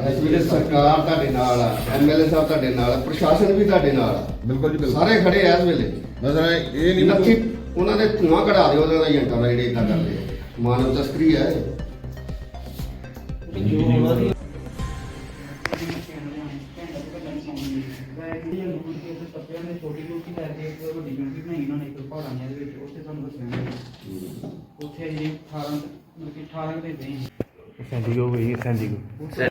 ਇਸ ਵੇਲੇ ਸਰਕਾਰ ਤੁਹਾਡੇ ਨਾਲ ਆ ਐਮਐਲਏ ਸਾਹਿਬ ਤੁਹਾਡੇ ਨਾਲ ਆ ਪ੍ਰਸ਼ਾਸਨ ਵੀ ਤੁਹਾਡੇ ਨਾਲ ਆ। ਬਿਲਕੁਲ ਜੀ ਬਿਲਕੁਲ। ਸਾਰੇ ਖੜੇ ਆ ਇਸ ਵੇਲੇ। ਮਸਲਾ ਇਹ ਨਹੀਂ ਨੱਥੀ ਉਹਨਾਂ ਦੇ ਧੂਆਂ ਕਢਾ ਦਿਓ ਉਹਨਾਂ ਦਾ ਏਜੰਟਾਂ ਦਾ ਜਿਹੜੇ ਇਦਾਂ ਕਰਦੇ ਆ। ਮਾਨਵ ਤਸਕਰੀ ਹੈ ਇਹ। ਉੱਥੇ ਜੀ 18 ਮਤਲਬ ਕਿ 18 ਦੇ ਦੇ ਸੈਂਡੀ ਹੋ ਗਈ ਸੈਂਡੀ ਕੋ ਨਾਮ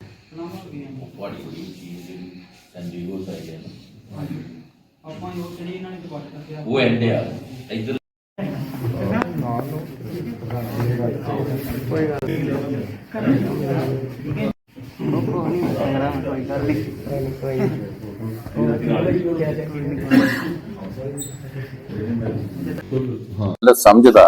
ਹੋ ਬੜੀ ਬੜੀ ਚੀਜ਼ ਜਿਹੜੀ ਸੰਜੀਵੋ ਚਾਹੀਏ ਨਾ। ਆਪਾਂ ਉਹ ਜਿਹੜੀ ਇਹਨਾਂ ਨੇ ਦੁਬਾਰਾ ਦੱਸਿਆ ਉਹ ਐਂਡ ਆ। ਇੱਧਰ ਹਾਂ ਮਤਲਬ ਸਮਝਦਾ।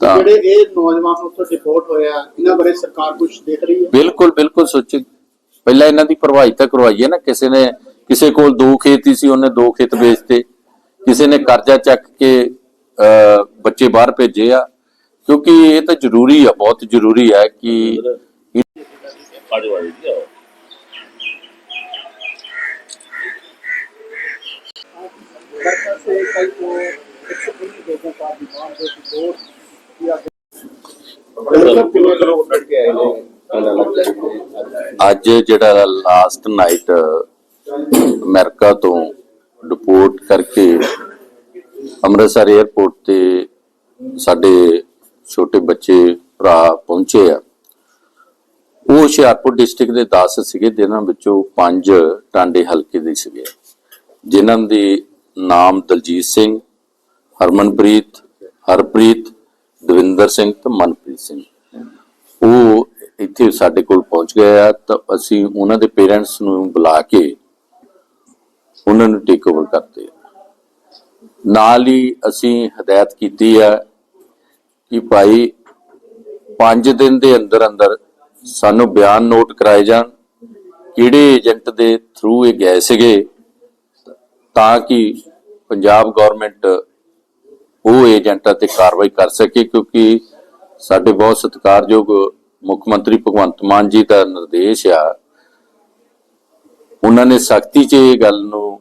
ਤਾਂ ਜਿਹੜੇ ਇਹ ਨੌਜਵਾਨ ਉੱਥੋਂ ਡਿਪੋਰਟ ਹੋਇਆ ਇਹਨਾਂ ਬਾਰੇ ਸਰਕਾਰ ਕੁਝ ਦੇਖ ਰਹੀ ਹੈ? ਬਿਲਕੁਲ ਬਿਲਕੁਲ ਸੋਚੀ ਪਹਿਲਾਂ ਇਹਨਾਂ ਦੀ ਭਰਵਾਈ ਤਾਂ ਕਰਵਾਈ ਹੈ ਨਾ, ਕਿਸੇ ਨੇ, ਕਿਸੇ ਕੋਲ ਦੋ ਖੇਤ ਹੀ ਸੀ, ਉਹਨੇ ਦੋ ਖੇਤ ਵੇਚਤੇ। ਕਿਸੇ ਨੇ ਕਰਜ਼ਾ ਚੱਕ ਕੇ ਬੱਚੇ ਬਾਹਰ ਭੇਜੇ ਆ। ਕਿਉਂਕਿ ਇਹ ਤਾਂ ਜ਼ਰੂਰੀ ਆ, ਬਹੁਤ ਜ਼ਰੂਰੀ ਹੈ ਕਿ ਕਿਲੋ ਕਿਲੋ ਉੱਡ ਕੇ ਆਏ ਨੇ? ਅੱਜ ਜਿਹੜਾ ਲਾਸਟ ਨਾਈਟ ਅਮਰੀਕਾ ਤੋਂ ਡਿਪੋਰਟ ਕਰਕੇ ਅੰਮ੍ਰਿਤਸਰ 에ਅਰਪੋਰਟ ਤੇ ਸਾਡੇ ਛੋਟੇ ਬੱਚੇ, ਭਰਾ ਪਹੁੰਚੇ ਆ। ਉਹ ਹੁਸ਼ਿਆਰਪੁਰ ਡਿਸਟ੍ਰਿਕਟ ਦੇ 10 ਸੀਗੇ, ਜਿਨ੍ਹਾਂ ਵਿੱਚੋਂ 5 ਟਾਂਡੇ ਹਲਕੇ ਦੇ ਸੀਗੇ। ਜਿਨ੍ਹਾਂ ਦੇ ਨਾਮ ਦਲਜੀਤ ਸਿੰਘ, ਹਰਮਨਪ੍ਰੀਤ, ਹਰਪ੍ਰੀਤ, ਦਵਿੰਦਰ ਸਿੰਘ ਤੇ ਮਨਪ੍ਰੀਤ ਸਿੰਘ। ਉਹ ਇੱਥੇ ਸਾਡੇ ਕੋਲ ਪਹੁੰਚ ਗਏ ਆ, ਤਾਂ ਅਸੀਂ ਉਹਨਾਂ ਦੇ ਪੇਰੈਂਟਸ ਨੂੰ ਬੁਲਾ ਕੇ ਉਹਨਾਂ ਨੂੰ ਟੇਕ ਓਵਰ ਕਰਦੇ ਨਾਲ ਹੀ ਅਸੀਂ ਹਦਾਇਤ ਕੀਤੀ ਆ ਕਿ ਭਾਈ 5 ਦਿਨ ਦੇ ਅੰਦਰ ਅੰਦਰ ਸਾਨੂੰ ਬਿਆਨ ਨੋਟ ਕਰਾਏ ਜਾਣ, ਕਿਹੜੇ ਏਜੰਟ ਦੇ ਥਰੂ ਇਹ ਗਏ ਸੀਗੇ, ਤਾਂ ਕਿ ਪੰਜਾਬ ਗਵਰਨਮੈਂਟ ਉਹ ਏਜੰਟਾਂ ਤੇ ਕਾਰਵਾਈ ਕਰ ਸਕੇ, ਕਿਉਂਕਿ ਸਾਡੇ ਬਹੁਤ ਸਤਿਕਾਰਯੋਗ ਮੁੱਖ ਮੰਤਰੀ ਭਗਵੰਤ ਮਾਨ ਜੀ ਦਾ ਨਿਰਦੇਸ਼ ਆ। ਉਹਨਾਂ ਨੇ ਸਖਤੀ 'ਚ ਇਹ ਗੱਲ ਨੂੰ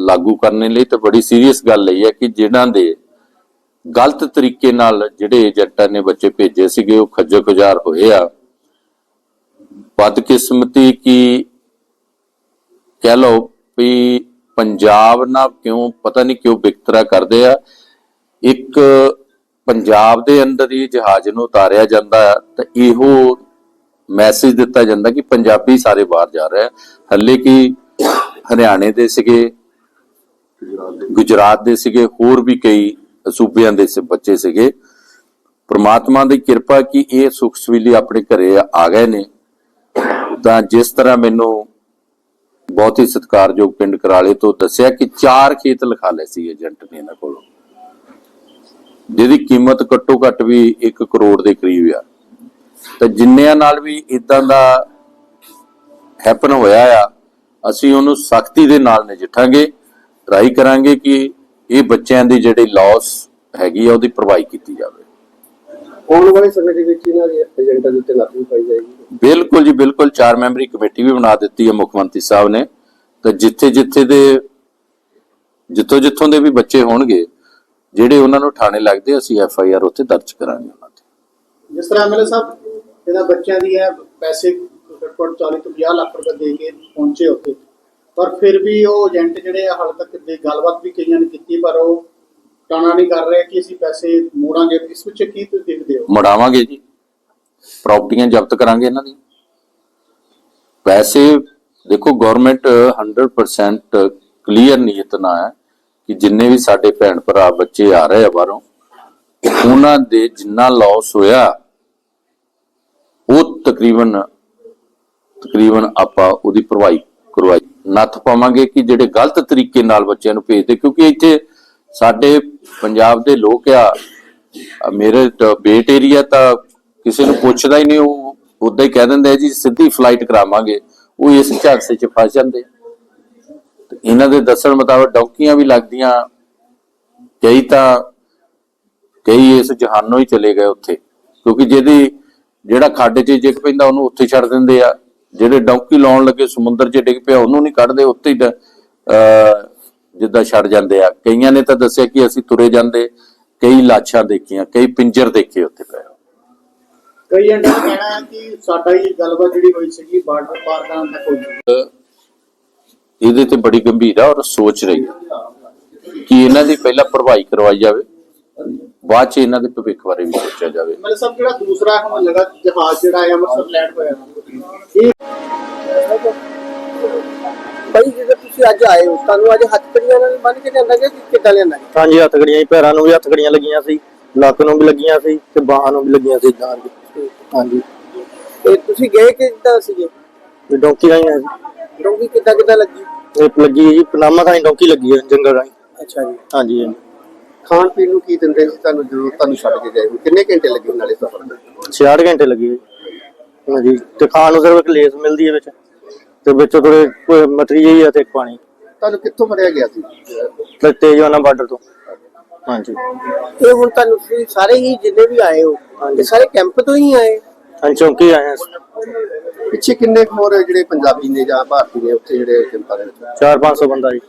ਲਾਗੂ ਕਰਨ ਲਈ ਤਾਂ ਬੜੀ ਸੀਰੀਅਸ ਗੱਲ ਲਈ ਹੈ ਕਿ ਜਿਨ੍ਹਾਂ ਦੇ ਗਲਤ ਤਰੀਕੇ ਨਾਲ ਜਿਹੜੇ ਏਜੰਟਾਂ ਨੇ ਬੱਚੇ ਭੇਜੇ ਸੀਗੇ, ਉਹ ਖੱਜਲ ਖੁਜਾਰ ਹੋਏ ਆ। ਬਦਕਿਸਮਤੀ ਕੀ ਕਹਿ ਲਓ ਵੀ ਪੰਜਾਬ ਨਾਲ ਕਿਉਂ, ਪਤਾ ਨਹੀਂ ਕਿਉਂ ਵਿਤਕਰਾ ਕਰਦੇ ਆ। ਇੱਕ ਪੰਜਾਬ ਦੇ ਅੰਦਰ ਹੀ ਜਹਾਜ਼ ਨੂੰ ਉਤਾਰਿਆ ਜਾਂਦਾ ਤਾਂ ਇਹੋ ਮੈਸੇਜ ਦਿੱਤਾ ਜਾਂਦਾ ਕਿ ਪੰਜਾਬੀ ਸਾਰੇ ਬਾਹਰ ਜਾ ਰਹੇ ਆ ਹੱਲੇ ਕਿ ਹਰਿਆਣੇ ਦੇ ਸੀਗੇ, ਗੁਜਰਾਤ ਦੇ ਸੀਗੇ, ਹੋਰ ਵੀ ਕਈ ਸੂਬਿਆਂ ਦੇ ਬੱਚੇ ਸੀਗੇ। ਪ੍ਰਮਾਤਮਾ ਦੀ ਕਿਰਪਾ ਕਿ ਇਹ ਸੁਖ ਸਵੀਲੀ ਆਪਣੇ ਘਰੇ ਆ ਗਏ ਨੇ। ਤਾਂ ਜਿਸ ਤਰ੍ਹਾਂ ਮੈਨੂੰ ਬਹੁਤ ਹੀ ਸਤਿਕਾਰਯੋਗ ਪਿੰਡ ਕਰਾਲੇ ਤੋਂ ਦੱਸਿਆ ਕਿ ਚਾਰ ਖੇਤ ਲਿਖਾ ਲਏ ਸੀ ਏਜੰਟ ਨੇ ਇਹਨਾਂ ਕੋਲੋਂ। ਜਿਹਦੀ ਕੀਮਤ ਘੱਟੋ ਘੱਟ ਵੀ 1 ਕਰੋੜ ਦੇ ਕਰੀਬ ਆ। ਤੇ ਜਿੰਨਿਆਂ ਨਾਲ ਵੀ ਇਦਾਂ ਦਾ ਹੈਪਨ ਹੋਇਆ ਆ ਅਸੀਂ ਉਹਨੂੰ ਸਖਤੀ ਦੇ ਨਾਲ ਨਜਿੱਠਾਂਗੇ ਟਰਾਈ ਕਰਾਂਗੇ ਕਿ ਇਹ ਬੱਚਿਆਂ ਦੀ ਜਿਹੜੀ ਲਾਸ ਹੈਗੀ ਆ ਉਹਦੀ ਭਰਵਾਈ ਕੀਤੀ ਜਾਵੇ। ਆਉਣ ਵਾਲੇ ਸਮੇਂ ਦੇ ਵਿੱਚ ਇਹਨਾਂ ਦੇ ਏਜੰਟਾਂ ਦੇ ਉੱਤੇ ਲਾਗੂ ਪਾਈ ਜਾਏਗੀ। ਬਿਲਕੁਲ ਜੀ ਬਿਲਕੁਲ। ਚਾਰ ਮੈਂਬਰੀ ਕਮੇਟੀ ਵੀ ਬਣਾ ਦਿੱਤੀ ਹੈ ਮੁੱਖ ਮੰਤਰੀ ਸਾਹਿਬ ਨੇ। ਤਾਂ ਜਿੱਥੇ ਜਿੱਥੇ ਦੇ ਜਿੱਥੋਂ ਜਿੱਥੋਂ ਦੇ ਵੀ ਬੱਚੇ ਹੋਣਗੇ ਜਿਹੜੇ ਉਹਨਾਂ ਨੂੰ ਥਾਣੇ ਲੱਗਦੇ ਅਸੀਂ ਐਫ ਆਈ ਆਰ ਉੱਥੇ ਦਰਜ ਕਰਾਂਗੇ ਉਹਨਾਂ ਤੇ। ਜਿਸ ਤਰ੍ਹਾਂ ਐਮਐਲਏ ਸਾਹਿਬ ਇਹਨਾਂ ਬੱਚਿਆਂ ਦੀ ਹੈ ਪੈਸੇ ਘੱਟੋ 40 ਤੋਂ 50 ਲੱਖ ਰੁਪਏ ਦੇ ਕੇ ਪਹੁੰਚੇ ਉੱਥੇ। ਪਰ ਫਿਰ ਵੀ ਉਹ ਏਜੰਟ ਜਿਹੜੇ ਆ ਹਾਲ ਤੱਕ ਦੇ ਗੱਲਬਾਤ ਵੀ ਕਈਆਂ ਨੇ ਕੀਤੀ ਪਰ ਉਹ ਟਾਣਾ ਨਹੀਂ ਕਰ ਰਹੇ ਕਿ ਅਸੀਂ ਪੈਸੇ ਮੋੜਾਂਗੇ। ਇਸ ਵਿੱਚ ਕੀ ਤੁਸੀਂ ਦੇਖਦੇ ਹੋ? ਮੁੜਾਵਾਂਗੇ ਜੀ। ਪ੍ਰਾਪਰਟੀਆਂ ਜ਼ਬਤ ਕਰਾਂਗੇ ਇਹਨਾਂ ਦੀ। ਪੈਸੇ ਦੇਖੋ ਗਵਰਨਮੈਂਟ 100% ਕਲੀਅਰ ਨੀਅਤ ਨਾਲ ਹੈ। ਕਿ ਜਿੰਨੇ ਵੀ ਸਾਡੇ ਭੈਣ ਭਰਾ ਬੱਚੇ ਆ ਰਹੇ ਆ ਬਾਹਰੋਂ, ਉਹਨਾਂ ਦੇ ਜਿੰਨਾ ਲਾਸ ਹੋਇਆ, ਉਹ ਤਕਰੀਬਨ ਤਕਰੀਬਨ ਆਪਾਂ ਉਹਦੀ ਭਰਵਾਈ ਕਰਵਾਈ ਨੱਥ ਪਾਵਾਂਗੇ ਕਿ ਜਿਹੜੇ ਗਲਤ ਤਰੀਕੇ ਨਾਲ ਬੱਚਿਆਂ ਨੂੰ ਭੇਜਦੇ, ਕਿਉਂਕਿ ਇੱਥੇ ਸਾਡੇ ਪੰਜਾਬ ਦੇ ਲੋਕ ਆ ਮੇਰੇ ਬੇਟ ਏਰੀਆ ਤਾਂ ਕਿਸੇ ਨੂੰ ਪੁੱਛਦਾ ਹੀ ਨਹੀਂ, ਉਹ ਉਦਾਂ ਹੀ ਕਹਿ ਦਿੰਦੇ ਆ ਜੀ, ਸਿੱਧੀ ਫਲਾਈਟ ਕਰਾਵਾਂਗੇ ਉਹ ਇਸ ਝਾਂਸੇ 'ਚ ਫਸ ਜਾਂਦੇ ਆ। ਇਹਨਾਂ ਦੇ ਦੱਸਣ ਮੁਤਾਬਕ ਡੌਂਕੀਆਂ ਵੀ ਲੱਗਦੀਆਂ। ਕਈ ਤਾਂ ਕਈ ਇਸ ਜਹਾਨੋਂ ਹੀ ਚਲੇ ਗਏ ਉੱਥੇ। ਕਿਉਂਕਿ ਜਿਹਦੀ ਜਿਹੜਾ ਖੱਡ 'ਚ ਡਿੱਗ ਪੈਂਦਾ ਉਹਨੂੰ ਉੱਥੇ ਛੱਡ ਦਿੰਦੇ ਆ। ਜਿਹੜੇ ਡੌਂਕੀ ਲਾਉਣ ਲੱਗੇ ਸਮੁੰਦਰ 'ਚ ਡਿੱਗ ਪਿਆ ਉਹਨੂੰ ਨਹੀਂ ਕੱਢਦੇ ਉੱਥੇ ਹੀ ਜਿੱਦਾਂ ਛੱਡ ਜਾਂਦੇ ਆ। ਕਈਆਂ ਨੇ ਤਾਂ ਦੱਸਿਆ ਕਿ ਅਸੀਂ ਤੁਰੇ ਜਾਂਦੇ ਕਈ ਲਾਸ਼ਾਂ ਦੇਖੀਆਂ ਕਈ ਪਿੰਜਰ ਦੇਖੇ ਉੱਥੇ ਪਏ। ਕਈ ਏਜੰਟਾਂ ਦਾ ਕਹਿਣਾ ਹੈ ਕਿ ਸਾਡਾ ਹੀ ਗੱਲਬਾਤ ਜਿਹੜੀ ਹੋਈ ਸੀਗੀ ਬਾਰਡਰ ਪਾਰ ਕਰਨ ਦਾ ਕੋਈ ਇਹਦੇ ਤੇ ਬੜੀ ਗੰਭੀਰ ਆ ਔਰ ਸੋਚ ਰਹੀ ਹੈ ਕਿ ਇਹਨਾਂ ਦੀ ਪਹਿਲਾਂ ਭਰਵਾਈ ਕਰਵਾਈ ਜਾਵੇ ਬਾਅਦ ਚ ਇਹਨਾਂ ਦੇ ਭਵਿੱਖ ਬਾਰੇ ਵੀ ਸੋਚਿਆ ਜਾਵੇ। ਮਤਲਬ ਸਭ ਜਿਹੜਾ ਦੂਸਰਾ ਹੁਣ ਲਗਾ ਜਹਾਜ਼ ਜਿਹੜਾ ਹੈ ਅੰਮ੍ਰਿਤਸਰ ਲੈਂਡ ਹੋਇਆ। ਇਹ ਭਾਈ ਜਦੋਂ ਤੁਸੀਂ ਅੱਜ ਆਏ ਹੋ ਤੁਹਾਨੂੰ ਅੱਜ ਹੱਥ ਕੜੀਆਂ ਨਾਲ ਬੰਨ ਕੇ ਲਿਆਂਦਾ ਗਿਆ ਕਿ ਕਿੱਦਾਂ ਲਿਆਂਦਾ ਗਿਆ? ਹਾਂਜੀ ਹੱਥ ਗੜੀਆਂ ਪੈਰਾਂ ਨੂੰ ਵੀ ਹੱਥ ਗੜੀਆਂ ਲੱਗੀਆਂ ਸੀ ਲੱਕ ਨੂੰ ਵੀ ਲੱਗੀਆਂ ਸੀ ਤੇ ਬਾਹਾਂ ਨੂੰ ਵੀ ਲੱਗੀਆਂ ਸੀ ਇਦਾਂ ਹਾਂਜੀ। ਤੇ ਤੁਸੀਂ ਗਏ ਕਿੱਦਾਂ ਸੀਗੇ? ਤੇ ਡੌਂਕੀ ਰਾਹੀਂ ਸੀ। ਡੋਂਗੀ ਕਿੱਦਾਂ ਕਿੱਦਾਂ ਲੱਗੀ? ਇਹ ਲੱਗੀ ਹੈ ਜੀ ਪਨਾਮਾ ਥਾਈ ਡੌਂਕੀ ਲੱਗੀ ਹੈ ਜੰਗਲ ਰਾਹੀਂ। ਅੱਛਾ ਜੀ। ਹਾਂਜੀ ਹਾਂਜੀ। ਖਾਣ ਪੀਣ ਨੂੰ ਕੀ ਦਿੰਦੇ ਸੀ ਤੁਹਾਨੂੰ ਜਦੋਂ ਤੁਹਾਨੂੰ ਛੱਡ ਕੇ ਗਏ ਕਿੰਨੇ ਘੰਟੇ ਲੱਗੇ ਨਾਲੇ ਸਫ਼ਰ ਦੇ 66 ਘੰਟੇ ਲੱਗੇ ਜੀ। ਹਾਂਜੀ ਤੇ ਖਾਣ ਨੂੰ ਸਿਰਫ ਇੱਕ ਲੇਸ ਮਿਲਦੀ ਹੈ ਵਿੱਚ। ਤੇ ਵਿੱਚ ਥੋੜੇ ਮਟਰੀ ਜਿਹੀ ਆ ਤੇ ਇੱਕ ਪਾਣੀ। ਤੁਹਾਨੂੰ ਕਿੱਥੋਂ ਫੜਿਆ ਗਿਆ ਸੀ? ਤੇ ਤੇਜਵਾਨਾ ਬਾਰਡਰ ਤੋਂ। ਹਾਂਜੀ। ਇਹ ਹੁਣ ਤੁਹਾਨੂੰ ਤੁਸੀਂ ਸਾਰੇ ਹੀ ਜਿੰਨੇ ਵੀ ਆਏ ਹੋ ਇਹ ਸਾਰੇ ਕੈਂਪ ਤੋਂ ਹੀ ਆਏ? ਹਾਂ ਚੌਂਕੀ ਆਏ ਹਾਂ ਪਿੱਛੇ ਕਿੰਨੇ ਕੁ ਹੋਰ ਜਿਹੜੇ ਪੰਜਾਬੀ ਨੇ ਜਾਂ ਭਾਰਤੀ ਨੇ ਉੱਥੇ ਜਿਹੜੇ ਦੇ ਵਿੱਚ 4-500 ਬੰਦਾ ਜੀ।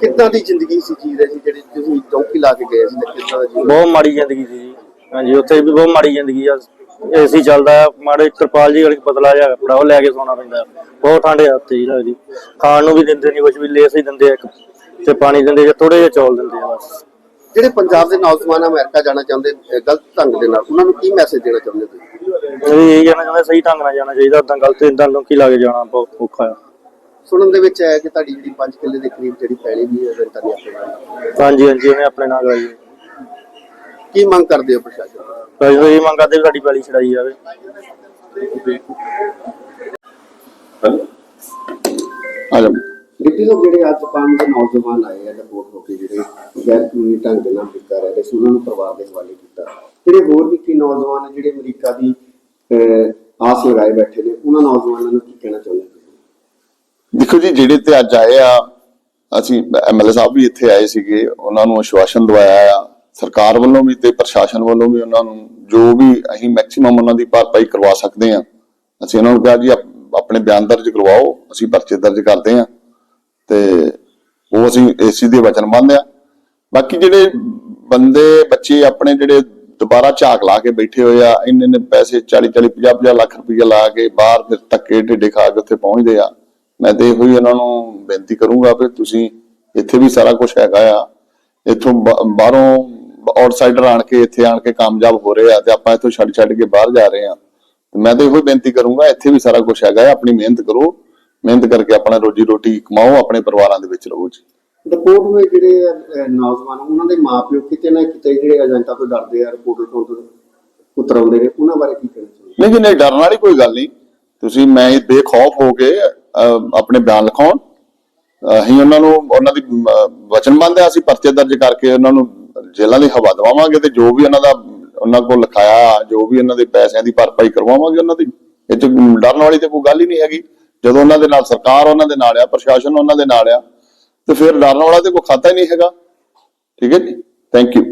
ਕਿੱਦਾਂ ਦੀ ਜ਼ਿੰਦਗੀ ਸੀ ਜੀ ਰਹੀ ਜਿਹੜੀ ਤੁਸੀਂ ਚੌਕੀ ਲਾ ਕੇ ਗਏ ਸੀ ਤੇ ਕਿੱਦਾਂ ਦਾ ਜੀਵਨ? ਬਹੁਤ ਮਾੜੀ ਜ਼ਿੰਦਗੀ ਸੀ ਜੀ। ਹਾਂਜੀ ਉੱਥੇ ਵੀ ਬਹੁਤ ਮਾੜੀ ਜ਼ਿੰਦਗੀ ਆ। ਏਸੀ ਚੱਲਦਾ ਆ। ਮਾੜੇ ਤਰਪਾਲ ਜੀ ਵਾਲੀ ਪਤਲਾ ਜਿਹਾ ਕੱਪੜਾ ਉਹ ਲੈ ਕੇ ਸੌਣਾ ਪੈਂਦਾ ਬਹੁਤ ਠੰਡ ਆ ਉੱਥੇ ਜੀ ਲੱਗਦੀ। ਖਾਣ ਨੂੰ ਵੀ ਦਿੰਦੇ ਨਹੀਂ ਕੁਝ ਵੀ ਲੇਸ ਹੀ ਦਿੰਦੇ ਆ ਇੱਕ। ਤੇ ਪਾਣੀ ਦਿੰਦੇ ਜਾਂ ਥੋੜੇ ਜਿਹਾ ਚੌਲ ਦਿੰਦੇ ਆ ਬਸ। ਜਿਹੜੇ ਪੰਜਾਬ ਦੇ ਨੌਜਵਾਨ ਅਮਰੀਕਾ ਜਾਣਾ ਚਾਹੁੰਦੇ ਅਹ ਗਲਤ ਢੰਗ ਦੇ ਨਾਲ ਉਹਨਾਂ ਨੂੰ ਕੀ ਮੈਸੇਜ ਦੇਣਾ ਚਾਹੁੰਦੇ ਤੁਸੀਂ? ਇਹ ਇਹ ਕਹਿਣਾ ਚਾਹੁੰਦਾ ਸਹੀ ਢੰਗ ਨਾਲ ਜਾਣਾ ਚਾਹੀਦਾ ਉਦਾਂ ਗਲਤ ਇਦਾਂ ਲੋਕੀ ਲਾ ਕੇ ਜਾਣਾ ਬਹੁਤ ਔਖਾ ਆ। ਸੁਣਨ ਦੇ ਵਿੱਚ ਆਇਆ ਕਿ ਤੁਹਾਡੀ ਜਿਹੜੀ 5 ਕਿੱਲੇ ਦੇ ਕਰੀਬ ਜਿਹੜੀ ਪੈਲੀ ਵੀ ਹੈ ਰੈਂਟਾ ਦੀ ਆਪਣੇ ਨਾਲ। ਹਾਂਜੀ ਹਾਂਜੀ ਉਹਨੇ ਆਪਣੇ ਨਾਲ ਕਰਾਈ ਹੈ ਕੀ ਮੰਗ ਕਰਦੇ ਹੋ ਪ੍ਰਸ਼ਾਸਨ? ਤੋਂ? ਤਾਂ ਅਸੀਂ ਇਹ ਮੰਗ ਕਰਦੇ ਵੀ ਸਾਡੀ ਪੈਲੀ ਛੜਾਈ ਜਾਵੇ। ਆ ਜਾ ਡਿਪਟੀ ਸਾਹਿਬ ਜਿਹੜੇ ਅੱਜ ਪੰਜ ਨੌਜਵਾਨ ਆਏ ਆ ਰਿਪੋਰਟ ਹੋ ਕੇ ਜਿਹੜੇ ਗੈਰ ਕਾਨੂੰਨੀ ਢੰਗ ਦੇ ਨਾਲ ਅਮਰੀਕਾ ਰਹੇ ਸੀ ਉਹਨਾਂ ਨੂੰ ਪਰਿਵਾਰ ਦੇ ਹਵਾਲੇ ਕੀਤਾ। ਜਿਹੜੇ ਹੋਰ ਵੀ ਕੀ ਨੌਜਵਾਨ ਆ ਜਿਹੜੇ ਅਮਰੀਕਾ ਦੀ ਆਸ ਲਗਾਏ ਬੈਠੇ ਨੇ, ਉਹਨਾਂ ਨੌਜਵਾਨਾਂ ਨੂੰ ਕੀ ਕਹਿਣਾ ਚਾਹੁੰਦੇ ਦੇਖੋ ਜੀ, ਜਿਹੜੇ ਤੇ ਅੱਜ ਆਏ ਆ, ਅਸੀਂ ਐਮਐਲਏ ਸਾਹਿਬ ਵੀ ਇੱਥੇ ਆਏ ਸੀਗੇ, ਉਹਨਾਂ ਨੂੰ ਆਸ਼ਵਾਸਨ ਦਵਾਇਆ ਆ। ਸਰਕਾਰ ਵੱਲੋਂ ਵੀ ਤੇ ਪ੍ਰਸ਼ਾਸਨ ਵੱਲੋਂ ਵੀ ਉਹਨਾਂ ਨੂੰ ਜੋ ਵੀ ਅਸੀਂ ਮੈਕਸਿਮਮ ਉਹਨਾਂ ਦੀ ਭਰਪਾਈ ਕਰਵਾ ਸਕਦੇ ਆ। ਅਸੀਂ ਉਹਨਾਂ ਨੂੰ ਕਿਹਾ ਜੀ ਆਪਣੇ ਬਿਆਨ ਦਰਜ ਕਰਵਾਓ, ਅਸੀਂ ਪਰਚੇ ਦਰਜ ਕਰਦੇ ਆ। ਤੇ ਉਹ ਅਸੀਂ ਏਸੀ ਦੇ ਵਚਨਬੰਦ ਆ ਬਾਕੀ ਜਿਹੜੇ ਬੰਦੇ, ਬੱਚੇ ਆਪਣੇ ਜਿਹੜੇ ਦੁਬਾਰਾ ਝਾਕ ਲਾ ਕੇ ਬੈਠੇ ਹੋਏ ਆ, ਇੰਨੇ ਇੰਨੇ ਪੈਸੇ 40 40 50 50 ਲੱਖ ਰੁਪਈਆ ਲਾ ਕੇ ਬਾਹਰ ਫਿਰ ਧੱਕੇ ਢਿੱਡੇ ਖਾ ਕੇ ਉੱਥੇ ਪਹੁੰਚਦੇ ਆ। ਮੈਂ ਤੇ ਇਹੋ ਹੀ ਇਹਨਾਂ ਨੂੰ ਬੇਨਤੀ ਕਰੂੰਗਾ ਵੀ ਤੁਸੀਂ ਇੱਥੇ ਵੀ ਸਾਰਾ ਕੁਝ ਹੈਗਾ ਆ। ਇੱਥੋਂ ਬਾਹਰੋਂ ਆਊਟਸਾਈਡਰ ਆਣ ਕੇ ਇੱਥੇ ਆਣ ਕੇ ਕਾਮਯਾਬ ਹੋ ਰਹੇ ਆ ਤੇ ਆਪਾਂ ਇੱਥੋਂ ਛੱਡ ਛੱਡ ਕੇ ਬਾਹਰ ਜਾ ਰਹੇ ਆ। ਤੇ ਮੈਂ ਤਾਂ ਇਹੋ ਬੇਨਤੀ ਕਰੂੰਗਾ, ਇੱਥੇ ਵੀ ਸਾਰਾ ਕੁਝ ਹੈਗਾ ਆ, ਆਪਣੀ ਮਿਹਨਤ ਕਰੋ। ਮਿਹਨਤ ਕਰਕੇ ਆਪਣਾ ਰੋਜੀ ਰੋਟੀ ਕਮਾਓ ਆਪਣੇ ਪਰਿਵਾਰਾਂ ਦੇ ਵਿੱਚ ਰਹੋ ਜੀ। ਰਿਪੋਰਟ ਹੋਏ ਜਿਹੜੇ ਅਹ, ਨੌਜਵਾਨ ਉਹਨਾਂ ਦੇ ਮਾਪਿਓ ਕਿਤੇ ਨਾ ਕਿਤੇ ਜਿਹੜੇ ਏਜੰਟਾਂ ਤੋਂ ਡਰਦੇ ਆ ਰਿਪੋਰਟ ਤੋਂ ਉਤਰਾਉਂਦੇ ਨੇ ਉਹਨਾਂ ਬਾਰੇ ਕੀ ਕਹਿਣਾ ਚਾਹੁੰਦੇ ਨਹੀਂ ਜੀ ਨਹੀਂ ਡਰਨ ਵਾਲੀ ਕੋਈ ਗੱਲ ਨਹੀਂ। ਤੁਸੀਂ ਮੈਂ ਇਹ ਬੇਖੌਫ ਹੋ ਕੇ ਅਹ, ਆਪਣੇ ਬਿਆਨ ਲਿਖਾਉਣ ਅਸੀਂ ਉਹਨਾਂ ਨੂੰ ਉਹਨਾਂ ਦੀ ਅਮ, ਵਚਨਬੰਦ ਅਸੀਂ ਪਰਚੇ ਦਰਜ ਕਰਕੇ ਉਹਨਾਂ ਨੂੰ ਜੇਲ੍ਹਾਂ ਦੀ ਹਵਾ ਦਵਾਵਾਂਗੇ ਤੇ ਜੋ ਵੀ ਉਹਨਾਂ ਦਾ ਉਹਨਾਂ ਕੋਲ ਲਿਖਾਇਆ ਜੋ ਵੀ ਉਹਨਾਂ ਦੇ ਪੈਸਿਆਂ ਦੀ ਭਰਪਾਈ ਕਰਵਾਵਾਂਗੇ ਉਹਨਾਂ ਦੀ। ਇਹ ਚ ਡਰਨ ਵਾਲੀ ਤੇ ਕੋਈ ਗੱਲ ਹੀ ਨਹੀਂ ਹੈਗੀ। ਜਦੋਂ ਉਹਨਾਂ ਦੇ ਨਾਲ ਸਰਕਾਰ ਉਹਨਾਂ ਦੇ ਨਾਲ ਆ, ਪ੍ਰਸ਼ਾਸਨ ਉਹਨਾਂ ਦੇ ਨਾਲ ਆ, ਤੇ ਫਿਰ ਡਰਨ ਵਾਲਾ ਤੇ ਕੋਈ ਖਾਤਾ ਹੀ ਨਹੀਂ ਹੈਗਾ। ਠੀਕ ਹੈ ਜੀ? Thank you